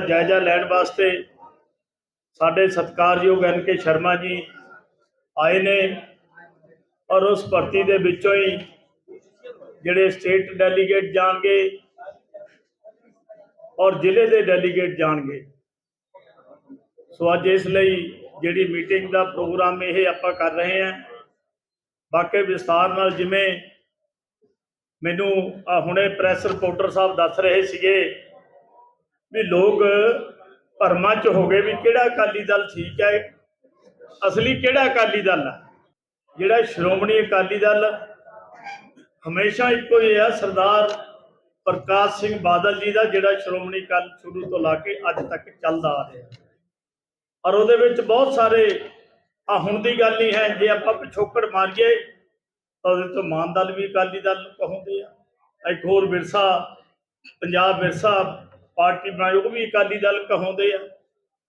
ਜਾਇਜ਼ਾ ਲੈਣ ਵਾਸਤੇ ਸਾਡੇ ਸਤਿਕਾਰਯੋਗ ਐਨ ਕੇ ਸ਼ਰਮਾ ਜੀ ਆਏ ਨੇ ਔਰ ਉਸ ਭਰਤੀ ਦੇ ਵਿੱਚੋਂ ਹੀ ਜਿਹੜੇ ਸਟੇਟ ਡੈਲੀਗੇਟ ਜਾਣਗੇ ਔਰ ਜ਼ਿਲ੍ਹੇ ਦੇ ਡੈਲੀਗੇਟ ਜਾਣਗੇ। ਸੋ ਅੱਜ ਇਸ ਲਈ ਜਿਹੜੀ ਮੀਟਿੰਗ ਦਾ ਪ੍ਰੋਗਰਾਮ ਇਹ ਆਪਾਂ ਕਰ ਰਹੇ ਹਾਂ। ਬਾਕੀ ਵਿਸਤਾਰ ਨਾਲ ਜਿਵੇਂ ਮੈਨੂੰ ਹੁਣੇ ਪ੍ਰੈਸ ਰਿਪੋਰਟਰ ਸਾਹਿਬ ਦੱਸ ਰਹੇ ਸੀਗੇ ਵੀ ਲੋਕ ਭਰਮਾਂ ਚ ਹੋ ਗਏ ਵੀ ਕਿਹੜਾ ਅਕਾਲੀ ਦਲ ਠੀਕ ਹੈ, ਅਸਲੀ ਕਿਹੜਾ ਅਕਾਲੀ ਦਲ ਹੈ ਜਿਹੜਾ ਸ਼੍ਰੋਮਣੀ ਅਕਾਲੀ ਦਲ ਹਮੇਸ਼ਾ ਇੱਕੋ ਹੀ ਆ, ਸਰਦਾਰ ਪ੍ਰਕਾਸ਼ ਸਿੰਘ ਬਾਦਲ ਜੀ ਦਾ, ਜਿਹੜਾ ਸ਼੍ਰੋਮਣੀ ਅਕਾਲ ਸ਼ੁਰੂ ਤੋਂ ਲਾ ਕੇ ਅੱਜ ਤੱਕ ਚੱਲਦਾ ਆ ਰਿਹਾ। ਔਰ ਉਹਦੇ ਵਿੱਚ ਬਹੁਤ ਸਾਰੇ ਆ ਹੁਣ ਦੀ ਗੱਲ ਨਹੀਂ ਹੈ, ਜੇ ਆਪਾਂ ਪਿਛੋਕੜ ਮਾਰੀਏ, ਤਾਂ ਉਹਦੇ ਤੋਂ ਮਾਨ ਦਲ ਵੀ ਅਕਾਲੀ ਦਲ ਨੂੰ ਕਹੋਗੇ। ਆ ਇੱਕ ਹੋਰ ਵਿਰਸਾ, ਪੰਜਾਬ ਵਿਰਸਾ ਪਾਰਟੀ ਬਣਾਈ, ਉਹ ਵੀ ਅਕਾਲੀ ਦਲ ਕਹਾਉਂਦੇ ਆ।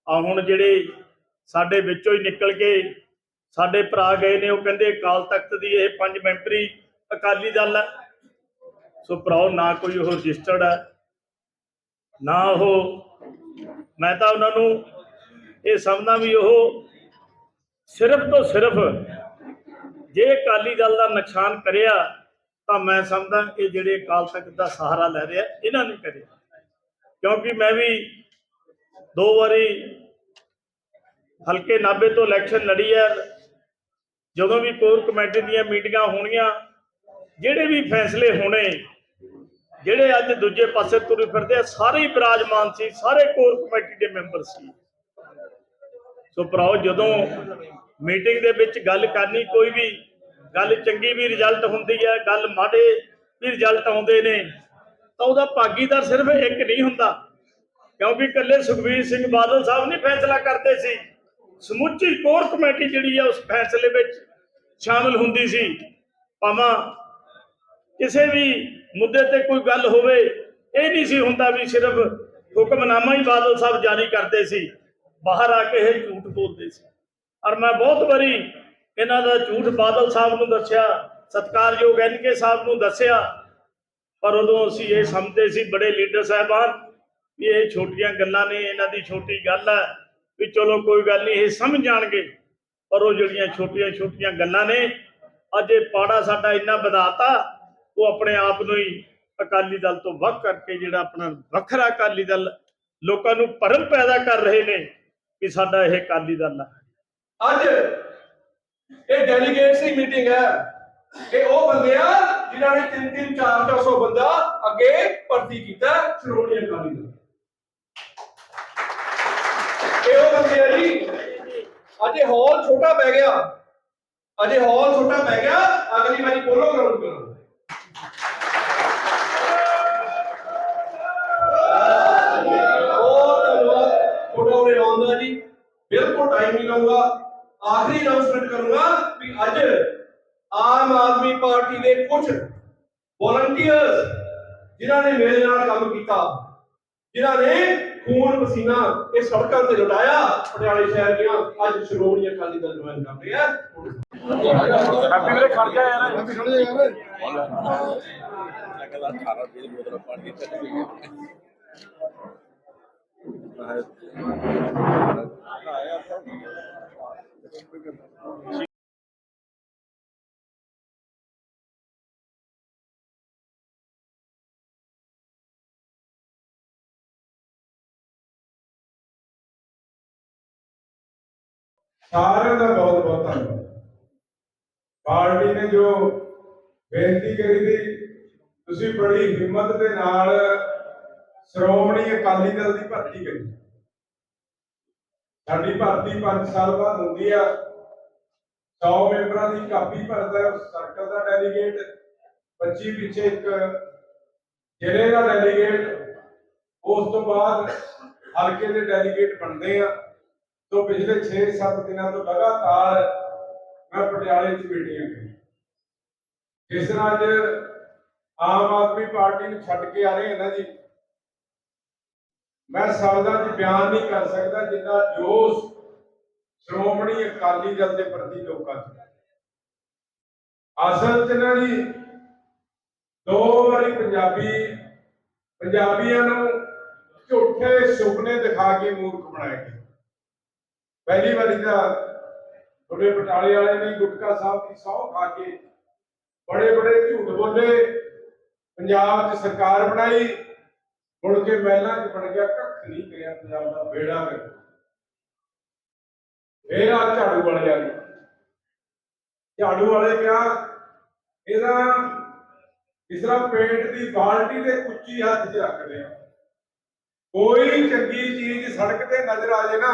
ਆ ਹੁਣ ਜਿਹੜੇ ਸਾਡੇ ਵਿੱਚੋਂ ਹੀ ਨਿਕਲ ਕੇ ਸਾਡੇ ਭਰਾ ਗਏ ਨੇ, ਉਹ ਕਹਿੰਦੇ ਅਕਾਲ ਤਖਤ ਦੀ ਇਹ ਪੰਜ ਮੈਂਬਰੀ ਅਕਾਲੀ ਦਲ ਹੈ ਸੋ ਭਰਾਓ, ਨਾ ਕੋਈ ਉਹ ਰਜਿਸਟਰਡ ਹੈ ਨਾ ਉਹ, ਮੈਂ ਤਾਂ ਉਹਨਾਂ ਨੂੰ ਇਹ ਸਮਝਦਾ ਵੀ ਉਹ ਸਿਰਫ ਤੋਂ ਸਿਰਫ ਜੇ ਅਕਾਲੀ ਦਲ ਦਾ ਨੁਕਸਾਨ ਕਰਿਆ, ਤਾਂ ਮੈਂ ਸਮਝਦਾ ਇਹ ਜਿਹੜੇ ਅਕਾਲ ਤਖਤ ਦਾ ਸਹਾਰਾ ਲੈ ਰਿਹਾ, ਇਹਨਾਂ ਨੇ ਕਰਿਆ। ਕਿਉਂਕਿ ਮੈਂ ਵੀ ਦੋ ਵਾਰੀ ਹਲਕੇ ਨਾਬੇ ਤੋਂ ਇਲੈਕਸ਼ਨ ਲੜੀ ਹੈ। ਜਦੋਂ ਵੀ ਕੋਰ ਕਮੇਟੀ ਦੀਆਂ ਮੀਟਿੰਗਾਂ ਹੋਣੀਆਂ, ਜਿਹੜੇ ਵੀ ਫੈਸਲੇ ਹੋਣੇ, ਜਿਹੜੇ ਅੱਜ ਦੂਜੇ ਪਾਸੇ ਤੁਰੇ ਫਿਰਦੇ ਆ, ਸਾਰੇ ਹੀ ਬਿਰਾਜਮਾਨ ਸੀ, ਸਾਰੇ ਕੋਰ ਕਮੇਟੀ ਦੇ ਮੈਂਬਰ ਸੀ। ਸੋ ਭਰਾਓ, ਜਦੋਂ ਮੀਟਿੰਗ ਦੇ ਵਿੱਚ ਗੱਲ ਕਰਨੀ, ਕੋਈ ਵੀ ਗੱਲ ਚੰਗੀ ਵੀ ਰਿਜ਼ਲਟ ਹੁੰਦੀ ਹੈ, ਗੱਲ ਮਾੜੇ ਵੀ ਰਿਜ਼ਲਟ ਆਉਂਦੇ ਨੇ ਤਾਂ ਉਹਦਾ ਭਾਗੀਦਾਰ ਸਿਰਫ ਇੱਕ ਨਹੀਂ ਹੁੰਦਾ, ਕਿਉਂਕਿ ਇਕੱਲੇ ਸੁਖਬੀਰ ਸਿੰਘ ਬਾਦਲ ਸਾਹਿਬ ਨਹੀਂ ਫੈਸਲਾ ਕਰਦੇ ਸੀ। ਸਮੁੱਚੀ ਕੋਰ ਕਮੇਟੀ ਜਿਹੜੀ ਆ, ਉਸ ਫੈਸਲੇ ਵਿੱਚ ਸ਼ਾਮਲ ਹੁੰਦੀ ਸੀ। ਭਾਵੇਂ ਕਿਸੇ ਵੀ ਮੁੱਦੇ ਤੇ ਕੋਈ ਗੱਲ ਹੋਵੇ, ਇਹ ਨਹੀਂ ਸੀ ਹੁੰਦਾ ਵੀ ਸਿਰਫ ਹੁਕਮਨਾਮਾ ਹੀ ਬਾਦਲ ਸਾਹਿਬ ਜਾਰੀ ਕਰਦੇ ਸੀ, ਬਾਹਰ ਆ ਕੇ ਇਹ ਝੂਠ ਬੋਲਦੇ ਸੀ। ਔਰ ਮੈਂ ਬਹੁਤ ਵਾਰੀ ਇਹਨਾਂ ਦਾ ਝੂਠ ਬਾਦਲ ਸਾਹਿਬ ਨੂੰ ਦੱਸਿਆ, ਸਤਕਾਰਯੋਗ ਐਨ ਕੇ ਸਾਹਿਬ ਨੂੰ ਦੱਸਿਆ ਪਰ ਉਦੋਂ ਅਸੀਂ ਇਹ ਸਮਝਦੇ ਸੀ, ਬੜੇ ਲੀਡਰ ਸਾਹਿਬਾਨ, ਵੀ ਇਹ ਛੋਟੀਆਂ ਗੱਲਾਂ ਨੇ, ਇਹਨਾਂ ਦੀ ਛੋਟੀ ਗੱਲ ਹੈ, ਵੀ ਚਲੋ ਕੋਈ ਗੱਲ ਨਹੀਂ, ਇਹ ਸਮਝ ਜਾਣਗੇ। ਪਰ ਉਹ ਜਿਹੜੀਆਂ ਛੋਟੀਆਂ ਛੋਟੀਆਂ ਗੱਲਾਂ ਨੇ, ਅੱਜ ਇਹ ਪਾੜਾ ਸਾਡਾ ਇੰਨਾ ਵਧਾਤਾ, ਉਹ ਆਪਣੇ ਆਪ ਨੂੰ ਹੀ ਅਕਾਲੀ ਦਲ ਤੋਂ ਵੱਖ ਕਰਕੇ ਜਿਹੜਾ ਆਪਣਾ ਵੱਖਰਾ ਅਕਾਲੀ ਦਲ ਲੋਕਾਂ ਨੂੰ ਭਰਮ ਪੈਦਾ ਕਰ ਰਹੇ ਨੇ ਕਿ ਸਾਡਾ ਇਹ ਅਕਾਲੀ ਦਲ ਹੈ। ਅੱਜ ਇਹ ਡੈਲੀਗੇਟਸ ਦੀ ਮੀਟਿੰਗ ਹੈ। ਇਹ ਉਹ ਬੰਦੇ ਆ ਜਿਨ੍ਹਾਂ ਨੇ 3 3 4 400 ਬੰਦਾ ਅੱਗੇ ਭਰਤੀ ਕੀਤਾ ਸ਼੍ਰੋਮਣੀ ਅਕਾਲੀ ਦਲ ਇਹ ਉਹ ਬੰਦੇ ਆ ਜੀ, ਅੱਜ ਹਾਲ ਛੋਟਾ ਪੈ ਗਿਆ। ਅੱਜ ਹਾਲ ਛੋਟਾ ਪੈ ਗਿਆ, ਅਗਲੀ ਵਾਰੀ ਪੋਲੋ ਗਰਾਊਂਡ ਕਰੋ। ਜੀ। ਬਿਲਕੁਲ ਟਾਈਮ ਨਹੀਂ ਲਊਗਾ। ਆਖਰੀ ਅਨਾਉਂਸਮੈਂਟ ਕਰੂੰਗਾ ਵੀ ਅੱਜ ਆਮ ਆਦਮੀ ਪਾਰਟੀ ਦੇ ਕੁਝ ਵੋਲੰਟੀਅਰਸ ਜਿਨ੍ਹਾਂ ਨੇ ਮੇਰੇ ਨਾਲ ਕੰਮ ਕੀਤਾ ਜਿਨ੍ਹਾਂ ਨੇ ਖੂਨ ਪਸੀਨਾ ਇਹ ਸੜਕਾਂ ਤੇ ਲੁਟਾਇਆ ਪਟਿਆਲੇ ਸ਼ਹਿਰ ਦੀਆਂ ਅੱਜ ਸ਼੍ਰੋਮਣੀ ਅਕਾਲੀ ਦਲ ਜੁਆਇਨ ਕਰ ਰਹੇ ਆ। ਹੈਪੀ ਵੀਰੇ ਖੜ ਜਾ ਯਾਰ। ਸਾਰਿਆਂ ਦਾ ਬਹੁਤ ਬਹੁਤ ਧੰਨਵਾਦ। ਪਾਰਟੀ ਨੇ ਜੋ ਬੇਨਤੀ ਕਰੀ ਸੀ, ਤੁਸੀਂ ਬੜੀ ਹਿੰਮਤ ਦੇ ਨਾਲ ਸ਼੍ਰੋਮਣੀ ਅਕਾਲੀ ਦਲ ਦੀ ਭਰਤੀ ਕਰੀ। ਸਾਡੀ ਭਰਤੀ 5 ਸਾਲ ਬਾਅਦ ਹੁੰਦੀ ਆ। 100 ਮੈਂਬਰਾਂ ਦੀ ਕਾਪੀ ਭਰਦਾ ਸਰਕਲ ਦਾ ਡੈਲੀਗੇਟ 25 ਪਿੱਛੇ ਇੱਕ ਜ਼ਿਲ੍ਹੇ ਦਾ ਡੈਲੀਗੇਟ ਉਸ ਤੋਂ ਬਾਅਦ ਹਲਕੇ ਦੇ ਡੈਲੀਗੇਟ ਬਣਦੇ ਆ। ਤੋਂ ਪਿਛਲੇ 6-7 ਦਿਨਾਂ ਤੋਂ ਲਗਾਤਾਰ ਮੈਂ ਪਟਿਆਲੇ 'ਚ ਮੀਟਿੰਗਾਂ ਕਰੀ ਜਿਸ ਤਰ੍ਹਾਂ ਅੱਜ ਆਮ ਆਦਮੀ ਪਾਰਟੀ ਨੂੰ ਛੱਡ ਕੇ ਆ ਰਹੇ ਹਾਂ ਜੀ, ਮੈਂ ਸ਼ਬਦਾਂ 'ਚ ਬਿਆਨ ਨਹੀਂ ਕਰ ਸਕਦਾ ਜਿੰਨਾ ਜੋਸ਼ ਸ਼੍ਰੋਮਣੀ ਅਕਾਲੀ ਦਲ ਦੇ ਪ੍ਰਤੀ ਲੋਕਾਂ 'ਚ ਅਸਲ 'ਚ ਨਾ ਜੀ, ਦੋ ਵਾਰੀ ਪੰਜਾਬੀ, ਪੰਜਾਬੀਆਂ ਨੂੰ ਝੂਠੇ ਸੁਪਨੇ ਦਿਖਾ ਕੇ ਮੂਰਖ ਬਣਾਏਗੀ ਪਹਿਲੀ ਵਾਰੀ ਤਾਂ ਤੁਹਾਡੇ ਬਟਾਲੇ ਵਾਲੇ ਨੇ ਗੁਟਕਾ ਸਾਹਿਬ ਦੀ ਸਹੁੰ ਖਾ ਕੇ ਬੜੇ ਬੜੇ ਝੂਠ ਬੋਲੇ, ਪੰਜਾਬ 'ਚ ਸਰਕਾਰ ਬਣਾਈ, ਮੁੜ ਕੇ ਮਹਿਲਾਂ 'ਚ ਬਣ ਗਿਆ, ਕੱਖ ਨਹੀਂ ਕਰਿਆ ਪੰਜਾਬ ਦਾ ਬੇੜਾ ਕਰ ਫੇਰ ਆ ਝਾੜੂ ਵਾਲੇ ਆ ਗਏ। ਝਾੜੂ ਵਾਲੇ ਕਿਹਾ ਇਹਦਾ ਇਸ ਤਰ੍ਹਾਂ ਪੇਂਟ ਦੀ ਬਾਲਟੀ ਤੇ ਉੱਚੀ ਹੱਥ 'ਚ ਰੱਖਦੇ ਆ। ਕੋਈ ਚੰਗੀ ਚੀਜ਼ ਸੜਕ ਤੇ ਨਜ਼ਰ ਆ ਜੇ ਨਾ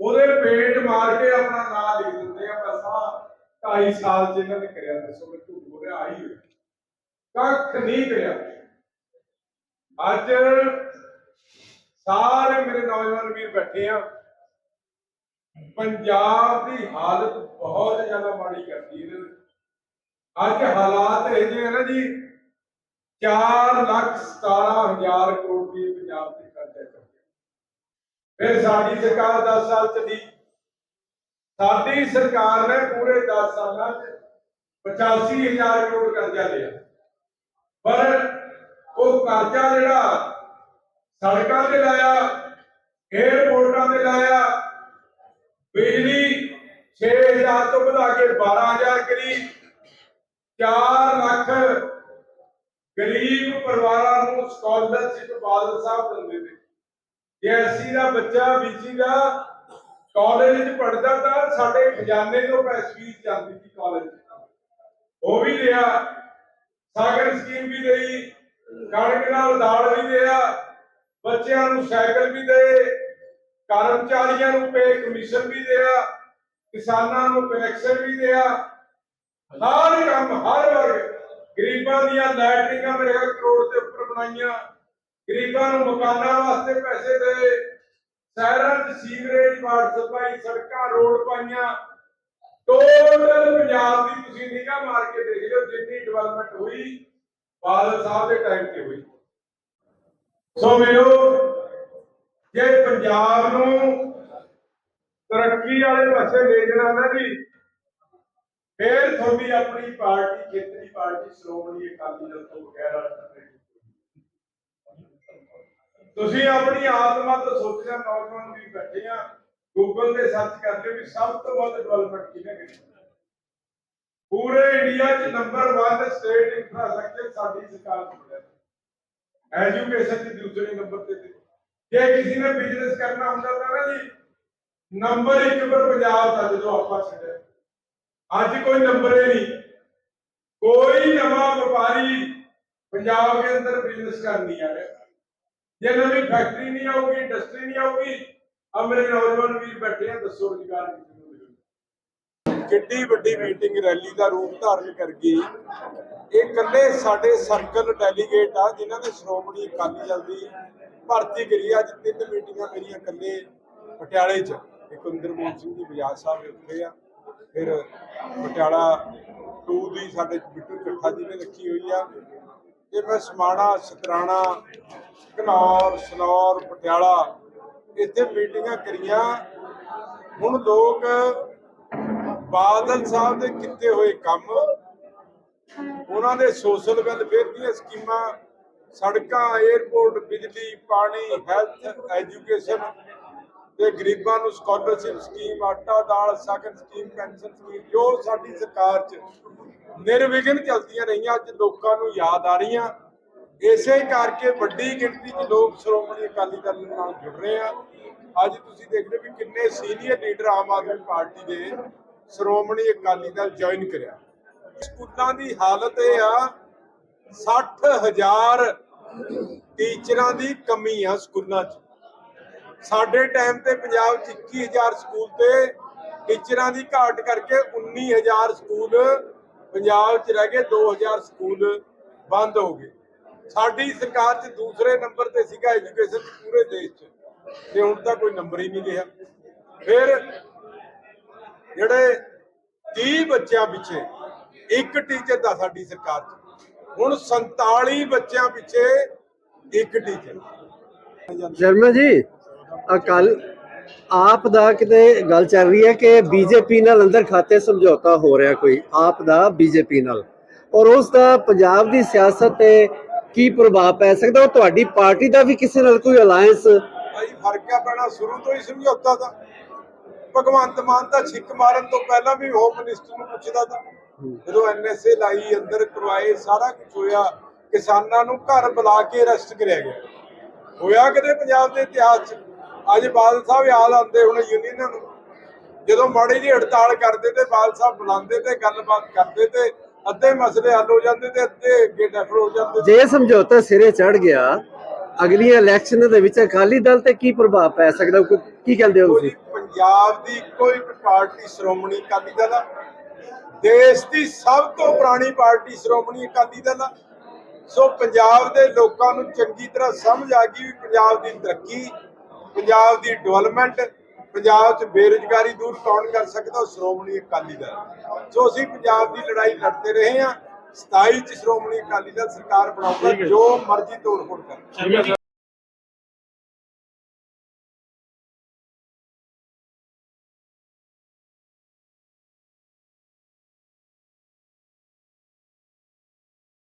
ਉਹਦੇ ਪੇਂਟ ਮਾਰ ਕੇ ਆਪਣਾ ਨਾਂ ਲਿਖ ਦਿੰਦੇ ਆ ਬਸ ਆਹ ਸਾਲ ਚ ਇਹਨਾਂ ਨੇ ਕਰਿਆ ਦੱਸੋ ਮੈਂ ਝੂਠ ਬੋਲਿਆ ਆਈ ਕੱਖ ਨਹੀਂ ਕਰਿਆ। ਅੱਜ ਸਾਰੇ ਮੇਰੇ ਨੌਜਵਾਨ ਵੀਰ ਬੈਠੇ ਆ। ਪੰਜਾਬ ਦੀ ਹਾਲਤ ਬਹੁਤ ਜ਼ਿਆਦਾ ਮਾੜੀ ਕਰਦੀ ਇਹਨਾਂ ਨੇ। ਅੱਜ ਹਾਲਾਤ ਇਹ ਜਿਹੇ ਆ ਨਾ ਜੀ 4 ਲੱਖ 17 ਹਜ਼ਾਰ ਕਰੋੜ ਦੀ ਪੰਜਾਬ ਫਿਰ ਸਾਡੀ ਸਰਕਾਰ 10 ਸਾਲ ਚੱਲੀ ਸਾਡੀ ਸਰਕਾਰ ਨੇ ਪੂਰੇ 10 ਸਾਲਾਂ 'ਚ 85000 ਕਰੋੜ ਕਰਜ਼ਾ ਲਿਆ। ਪਰ ਉਹ ਕਰਜ਼ਾ ਜਿਹੜਾ ਸੜਕਾਂ ਤੇ ਲਾਇਆ ਏਅਰਪੋਰਟਾਂ ਤੇ ਲਾਇਆ, ਬਿਜਲੀ 6000 ਤੋਂ ਵਧਾ ਕੇ 12000 ਕਰੀ। 4 ਲੱਖ ਗਰੀਬ ਪਰਿਵਾਰਾਂ ਨੂੰ ਸਕਾਲਰਸ਼ਿਪ ਬਾਦਲ ਸਾਹਿਬ ਦਿੰਦੇ ਨੇ। ਜੇ ਐਸਸੀ ਦਾ ਬੱਚਾ ਬੀਸੀ ਦਾ ਕਾਲਜ ਵਿੱਚ ਪੜਦਾ ਤਾਂ ਸਾਡੇ ਖਜ਼ਾਨੇ ਤੋਂ ਪੈਸੇ ਫੀਸ ਜਾਂਦੀ ਸੀ ਕਾਲਜ ਉਹ ਵੀ ਲਿਆ, ਸਾਗਰ ਸਕੀਮ ਵੀ ਦੇਈ, ਕਣਕ ਨਾਲ ਦਾਲ ਵੀ ਦਿਆ ਬੱਚਿਆਂ ਨੂੰ ਸਾਈਕਲ ਵੀ ਦੇ, ਕਰਮਚਾਰੀਆਂ ਨੂੰ ਪੇ ਕਮਿਸ਼ਨ ਵੀ ਦਿਆ, ਕਿਸਾਨਾਂ ਨੂੰ ਕਨੈਕਸ਼ਨ ਵੀ ਦਿਆ। ਹਰ ਕੰਮ, ਹਰ ਵਰਗ, ਗਰੀਬਾਂ ਦੀਆਂ ਲੈਟਰਿੰਗਾਂ ਮੇਰੇ ਕਰੋੜ ਦੇ ਉੱਪਰ ਬਣਾਈਆਂ। ਗਰੀਬਾਂ ਨੂੰ ਮਕਾਨਾਂ ਵਾਸਤੇ ਪੈਸੇ ਦੇ। ਸ਼ਹਿਰਾਂ 'ਚ ਸੀਵਰੇਜ ਵਾਟਰ ਸਪਲਾਈ, ਸੜਕਾਂ, ਰੋਡ ਪਾਈਆਂ। ਟੋਟਲ ਪੰਜਾਬ ਦੀ ਤੁਸੀਂ ਨਿਗਾਹ ਮਾਰ ਕੇ ਦੇਖ ਲਿਓ, ਜਿੰਨੀ ਡਿਵੈਲਪਮੈਂਟ ਹੋਈ, ਬਾਦਲ ਸਾਹਿਬ ਦੇ ਟਾਈਮ ਤੇ ਹੋਈ। ਸੋ ਮੇਰੋ ਜੇ ਪੰਜਾਬ ਨੂੰ ਤਰੱਕੀ ਵਾਲੇ ਪਾਸੇ ਲੈ ਜਾਣਾ ਨਾ ਜੀ, ਫਿਰ ਤੁਹਾਡੀ ਆਪਣੀ ਪਾਰਟੀ, ਖੇਤਰੀ ਪਾਰਟੀ, ਸ਼੍ਰੋਮਣੀ ਅਕਾਲੀ ਦਲ ਤੋਂ ਬਗੈਰ ਅਲਟਰਨੇਟਿਵ ਤੁਸੀਂ ਆਪਣੀ ਆਤਮਾ ਤੋਂ ਸੋਚਿਆ ਨੌਜਵਾਨ ਵੀ ਬੈਠੇ ਆ, ਗੂਗਲ ਤੇ ਸਰਚ ਕਰਦੇ ਵੀ ਸਭ ਤੋਂ ਵੱਧ ਡਿਵੈਲਪਮੈਂਟ ਕਿਹਨੇ ਕੀਤੀ ਪੂਰੇ ਇੰਡੀਆ 'ਚ ਨੰਬਰ 1 ਸਟੇਟ ਇਨਫਰਾਸਟ੍ਰਕਚਰ ਸਾਡੀ ਸਰਕਾਰ ਦੀ ਹੈ ਐਜੂਕੇਸ਼ਨ 'ਚ ਦੂਸਰੇ ਨੰਬਰ ਤੇ ਜੇ ਕਿਸੇ ਨੇ ਬਿਜ਼ਨਸ ਕਰਨਾ ਹੁੰਦਾ ਤਾਂ ਨਾ ਜੀ ਨੰਬਰ 1 ਪਰ ਪੰਜਾਬ ਦਾ ਜਦੋਂ ਆਪਾਂ ਛੱਡਿਆ। ਅੱਜ ਕੋਈ ਨੰਬਰ ਹੀ ਨਹੀਂ। ਕੋਈ ਨਵਾਂ ਵਪਾਰੀ ਪੰਜਾਬ ਦੇ ਅੰਦਰ ਬਿਜ਼ਨਸ ਕਰ ਨਹੀਂ ਆ ਰਿਹਾ। ਜੇ ਨਵੀਂ ਫੈਕਟਰੀ ਨਹੀਂ ਆਊਗੀ ਇੰਡਸਟਰੀ ਨਹੀਂ ਆਊਗੀ ਆ ਮੇਰੇ ਨੌਜਵਾਨ ਵੀਰ ਬੈਠੇ ਆ, ਦੱਸੋ ਰੁਜ਼ਗਾਰ ਕਿੱਥੇ ਨੂੰ ਮਿਲੂਗਾ ਕਿੱਡੀ ਵੱਡੀ ਮੀਟਿੰਗ ਰੈਲੀ ਦਾ ਰੂਪ ਧਾਰਨ ਕਰ ਗਈ। ਇਹ ਇਕੱਲੇ ਸਾਡੇ ਸਰਕਲ ਡੈਲੀਗੇਟ ਆ, ਜਿਨ੍ਹਾਂ ਨੇ ਸ਼੍ਰੋਮਣੀ ਅਕਾਲੀ ਦਲ ਦੀ ਭਰਤੀ ਕਰੀ ਅੱਜ ਤਿੰਨ ਮੀਟਿੰਗਾਂ ਮੇਰੀਆਂ ਇਕੱਲੇ ਪਟਿਆਲੇ 'ਚ। ਇੱਕ ਇੰਦਰਮੋਹਨ ਸਿੰਘ ਦੀ ਬਜਾਜ ਸਾਹਿਬ ਦੇ ਉੱਤੇ ਆ, ਫਿਰ ਪਟਿਆਲਾ 2 ਦੀ ਸਾਡੇ ਬਿੱਟੂ ਚੱਠਾ ਜੀ ਨੇ ਰੱਖੀ ਹੋਈ ਆ। ਇਹ ਮੈਂ ਸਮਾਣਾ, ਸਤਰਾਣਾ, ਘਨੌਰ ਸਨੌਰ ਪਟਿਆਲਾ ਇੱਥੇ ਮੀਟਿੰਗਾਂ ਕਰੀਆਂ। ਹੁਣ ਲੋਕ ਬਾਦਲ ਸਾਹਿਬ ਦੇ ਕੀਤੇ ਹੋਏ ਕੰਮ, ਉਹਨਾਂ ਦੇ ਸੋਸ਼ਲ ਵੈਲਫੇਅਰ ਦੀਆਂ ਸਕੀਮਾਂ, ਸੜਕਾਂ 에ਅਰਪੋਰਟ ਬਿਜਲੀ, ਪਾਣੀ ਹੈਲਥ ਐਜੂਕੇਸ਼ਨ ਤੇ ਗਰੀਬਾਂ ਨੂੰ ਸਕਾਲਰਸ਼ਿਪ ਸਕੀਮ ਆਟਾ, ਦਾਲ, ਸਾਗਰ ਸਕੀਮ ਪੈਨਸ਼ਨ ਸਕੀਮ ਜੋ ਸਾਡੀ ਸਰਕਾਰ 'ਚ ਨਿਰਵਿਘਨ ਚੱਲਦੀਆਂ ਰਹੀਆਂ, ਅੱਜ ਲੋਕਾਂ ਨੂੰ ਯਾਦ ਆ ਰਹੀਆਂ। ਇਸੇ ਕਰਕੇ ਵੱਡੀ ਗਿਣਤੀ 'ਚ ਲੋਕ ਸ਼੍ਰੋਮਣੀ ਅਕਾਲੀ ਦਲ ਨਾਲ ਜੁੜ ਰਹੇ ਆ। ਅੱਜ ਤੁਸੀਂ ਦੇਖਦੇ ਵੀ ਕਿੰਨੇ senior leader Aam Aadmi party ਦੇ ਸ਼੍ਰੋਮਣੀ ਅਕਾਲੀ ਦਲ ਜੁਆਇਨ ਕਰਿਆ। ਸਕੂਲਾਂ ਦੀ ਹਾਲਤ ਇਹ ਆ 60000 ਟੀਚਰਾਂ ਦੀ ਕਮੀ ਆ ਸਕੂਲਾਂ 'ਚ। ਸਾਡੇ ਟਾਈਮ ਤੇ ਪੰਜਾਬ 'ਚ 21000 ਸਕੂਲ ਤੇ ਟੀਚਰਾਂ ਦੀ ਘਾਟ ਕਰਕੇ 19000 ਸਕੂਲ ਪੰਜਾਬ 'ਚ ਰਹਿ ਗਏ 2000 ਸਕੂਲ ਬੰਦ ਹੋ ਗਏ। ਸਾਡੀ ਸਰਕਾਰ 'ਚ ਦੂਸਰੇ ਨੰਬਰ ਤੇ ਸੀਗਾ ਐਜੂਕੇਸ਼ਨ ਪੂਰੇ ਦੇਸ਼ 'ਚ। ਤੇ ਹੁਣ ਤਾਂ ਕੋਈ ਨੰਬਰ ਹੀ ਨਹੀਂ ਰਿਹਾ। ਫਿਰ ਜਿਹੜੇ 30 ਬੱਚਿਆਂ ਪਿੱਛੇ, ਇੱਕ ਟੀਚਰ ਦਾ ਸਾਡੀ ਸਰਕਾਰ 'ਚ। ਹੁਣ 47 ਬੱਚਿਆਂ ਪਿੱਛੇ ਇੱਕ ਟੀਚਰ ਸ਼ਰਮਾ ਜੀ ਅਕਲ ਆਪ ਦਾ ਕਿਤੇ ਗੱਲ ਚੱਲ ਰਹੀ ਹੈ ਕਿ ਬੀਜੇਪੀ ਨਾਲ ਅੰਦਰ ਖਾਤੇ ਸਮਝੌਤਾ ਹੋ ਰਿਹਾ ਕੋਈ ਆਪ ਦਾ ਬੀਜੇਪੀ ਨਾਲ। ਔਰ ਉਸ ਦਾ ਪੰਜਾਬ ਦੀ ਸਿਆਸਤ ਤੇ ਕੀ ਪ੍ਰਭਾਵ ਪੈ ਸਕਦਾ? ਉਹ ਤੁਹਾਡੀ ਪਾਰਟੀ ਦਾ ਵੀ ਕਿਸੇ ਨਾਲ ਕੋਈ ਅਲਾਈਅੰਸ ਭਾਈ ਫ਼ਰਕ ਆ ਪੈਣਾ ਸ਼ੁਰੂ ਤੋਂ ਹੀ ਸਮਝੌਤਾ ਦਾ। ਭਗਵੰਤ ਮਾਨ ਤਾਂ ਛਿੱਕ ਮਾਰਨ ਤੋਂ ਪਹਿਲਾਂ ਵੀ ਹੋਮ ਮਿਨਿਸਟਰ ਨੂੰ ਪੁੱਛਦਾ ਤਾਂ। ਜਦੋਂ ਐਨਐਸਏ ਲਾਈ ਅੰਦਰ ਕਰਵਾਏ ਸਾਰਾ ਕੁਝ ਹੋਇਆ ਕਿਸਾਨਾਂ ਨੂੰ ਘਰ ਬੁਲਾ ਕੇ ਅਰੈਸਟ ਕਰਿਆ ਗਿਆ। ਹੋਇਆ ਕਿਤੇ ਪੰਜਾਬ ਦੇ ਇਤਿਹਾਸ 'ਚ? ਅੱਜ ਬਾਦਲ ਸਾਹਿਬ ਯਾਦ ਆਉਂਦੇ ਹੁਣ ਯੂਨੀਅਨਾਂ ਨੂੰ। ਜਦੋਂ ਮਾੜੀ ਜੀ ਹੜਤਾਲ ਕਰਦੇ ਤੇ ਬਾਦਲ ਸਾਹਿਬ ਬੁਲਾਉਂਦੇ ਤੇ ਗੱਲਬਾਤ ਕਰਦੇ ਤੇ ਅੱਧੇ ਮਸਲੇ ਹੱਲ ਹੋ ਜਾਂਦੇ ਤੇ ਅੱਧੇ ਅੱਗੇ ਡੈਫਰ ਹੋ ਜਾਂਦੇ ਜੇ ਸਮਝੌਤਾ ਸਿਰੇ ਚੜ ਗਿਆ ਅਗਲੀਆਂ ਇਲੈਕਸ਼ਨ ਦੇ ਵਿੱਚ ਅਕਾਲੀ ਦਲ ਤੇ ਕੀ ਪ੍ਰਭਾਵ ਪੈ ਸਕਦਾ? ਕੋਈ- ਕੀ ਕਹਿੰਦੇ ਹੋ ਤੁਸੀਂ? ਪੰਜਾਬ ਦੀ ਇੱਕੋ ਇੱਕ ਪਾਰਟੀ ਸ਼੍ਰੋਮਣੀ ਅਕਾਲੀ ਦਲ ਆ। ਦੇਸ਼ ਦੀ ਸਭ ਤੋਂ ਪੁਰਾਣੀ ਪਾਰਟੀ ਸ਼੍ਰੋਮਣੀ ਅਕਾਲੀ ਦਲ ਆ। ਸੋ ਪੰਜਾਬ ਦੇ ਲੋਕਾਂ ਨੂੰ ਚੰਗੀ ਤਰ੍ਹਾਂ ਸਮਝ ਆ ਗਈ ਵੀ ਪੰਜਾਬ ਦੀ ਤਰੱਕੀ ਪੰਜਾਬ ਦੀ ਡਿਵੈਲਪਮੈਂਟ ਪੰਜਾਬ 'ਚ ਬੇਰੁਜ਼ਗਾਰੀ ਦੂਰ ਕੌਣ ਕਰ ਸਕਦਾ? ਉਹ ਸ਼੍ਰੋਮਣੀ ਅਕਾਲੀ ਦਲ। ਸੋ ਅਸੀਂ ਪੰਜਾਬ ਦੀ ਲੜਾਈ ਲੜਦੇ ਰਹੇ ਹਾਂ। 27 ਚ ਸ਼੍ਰੋਮਣੀ ਅਕਾਲੀ ਦਲ ਸਰਕਾਰ ਬਣਾਊਗਾ ਜੋ। ਮਰਜ਼ੀ ਤੋੜ ਫੋੜ ਕਰ